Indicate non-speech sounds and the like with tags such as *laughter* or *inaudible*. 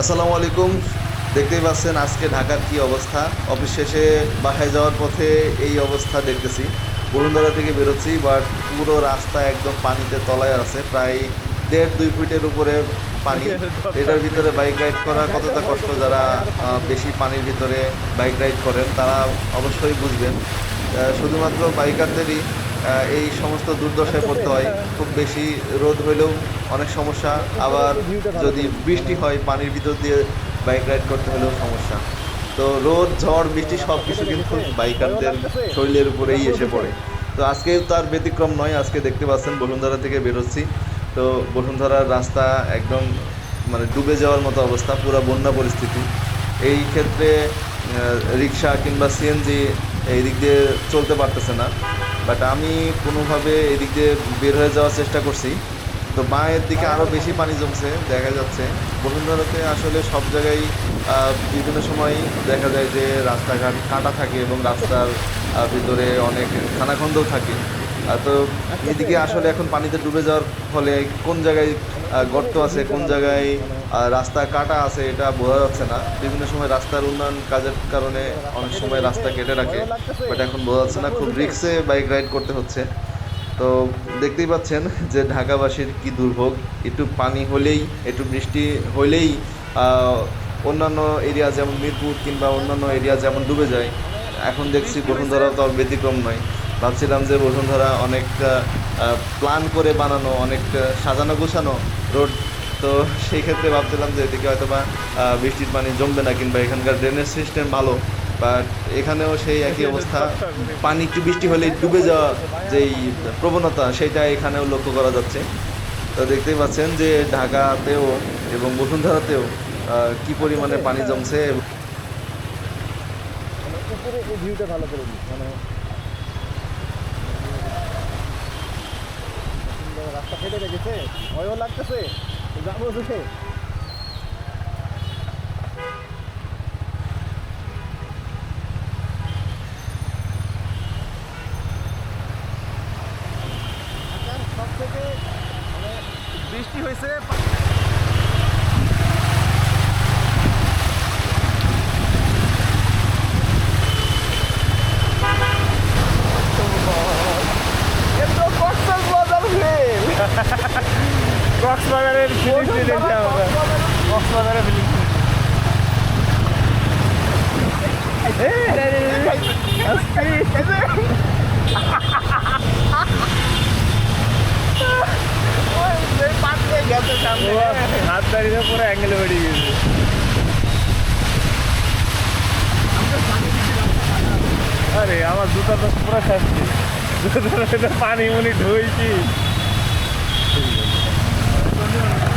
আসসালামু আলাইকুম। দেখতেই পাচ্ছেন আজকে ঢাকার কি অবস্থা? অফিস শেষে বাসায় যাওয়ার পথে এই অবস্থা দেখতেছি। বরুণধারা থেকে বেরোচ্ছি বাট পুরো রাস্তা একদম পানিতে তলায় আছে। প্রায় দেড় দুই ফুটের উপরে পানি। *laughs* এটার ভিতরে বাইক রাইড করা কতটা কষ্ট যারা বেশি পানির ভিতরে বাইক রাইড করেন তারা অবশ্যই বুঝবেন। শুধুমাত্র বাইকারদেরই এই সমস্ত দুর্দশায় পড়তে হয়। খুব বেশি রোদ হইলেও অনেক সমস্যা। আবার যদি বৃষ্টি হয়, পানির ভিতর দিয়ে বাইক রাইড করতে হলেও সমস্যা। তো রোদ, ঝড়, বৃষ্টি সব কিছু কিন্তু বাইকারদের শরীরের উপরেই এসে পড়ে। তো আজকে তার ব্যতিক্রম নয়, আজকে দেখতে পাচ্ছেন বসুন্ধরা থেকে বেরোচ্ছি। তো বসুন্ধরার রাস্তা একদম মানে ডুবে যাওয়ার মতো অবস্থা, পুরো বন্যা পরিস্থিতি। এই ক্ষেত্রে রিক্সা কিংবা সিএনজি এই দিক দিয়ে চলতে পারতেছে না। বাট আমি কোনোভাবে এদিক দিয়ে বের হয়ে যাওয়ার চেষ্টা করছি। তো বাঁয়ের দিকে আরও বেশি পানি জমছে দেখা যাচ্ছে। বসুন্ধরাতে আসলে সব জায়গায় বিভিন্ন সময় দেখা যায় যে রাস্তাঘাট কাটা থাকে এবং রাস্তার ভিতরে অনেক খানাখন্দও থাকে। তো এদিকে আসলে এখন পানিতে ডুবে যাওয়ার ফলে কোন জায়গায় গর্ত আছে কোন জায়গায় রাস্তা কাটা আছে, এটা বোঝা যাচ্ছে না। বিভিন্ন সময় রাস্তার উন্নয়ন কাজের কারণে অনেক সময় রাস্তা কেটে রাখে বাট এখন বোঝা যাচ্ছে না, খুব রিক্সে বাইক রাইড করতে হচ্ছে। তো দেখতেই পাচ্ছেন যে ঢাকাবাসীর কি দুর্ভোগ। একটু পানি হলেই, একটু বৃষ্টি হলেই অন্যান্য এরিয়া যেমন মিরপুর কিংবা অন্যান্য এরিয়া যেমন ডুবে যায়, এখন দেখছি বসুন্ধরা তো ব্যতিক্রম নয়। ভাবছিলাম যে বসুন্ধরা অনেক প্ল্যান করে বানানো, অনেক সাজানো গোছানো রোড তো সেই ক্ষেত্রে ভাবছিলাম যে এদিকে হয়তো বা বৃষ্টির পানি জমবে না কিংবা এখানকার ড্রেনেজ সিস্টেম ভালো। বাট এখানেও সেই একই অবস্থা। পানি একটু বৃষ্টি হলে ডুবে যাওয়া যেই প্রবণতা, সেটা এখানেও লক্ষ্য করা যাচ্ছে। তো দেখতেই পাচ্ছেন যে ঢাকাতেও এবং বসুন্ধরাতেও কি পরিমাণে পানি জমছে। মানে ভিউটা ভালো করে মানে রাস্তা কেটে রেখেছে। ভয়ও লাগতেছে। সব থেকে মানে বৃষ্টি হয়েছে। কক্সবাজারের ফিলিংস দেখছি আমরা। কক্সবাজারের ফিলিংস হাত দাঁড়িয়ে পুরো অ্যাঙ্গেলে বেরিয়ে গেছে আরে আমার জুতা তো পুরো জুতার মধ্যে পানি মুনি ধুইছি। Thank you.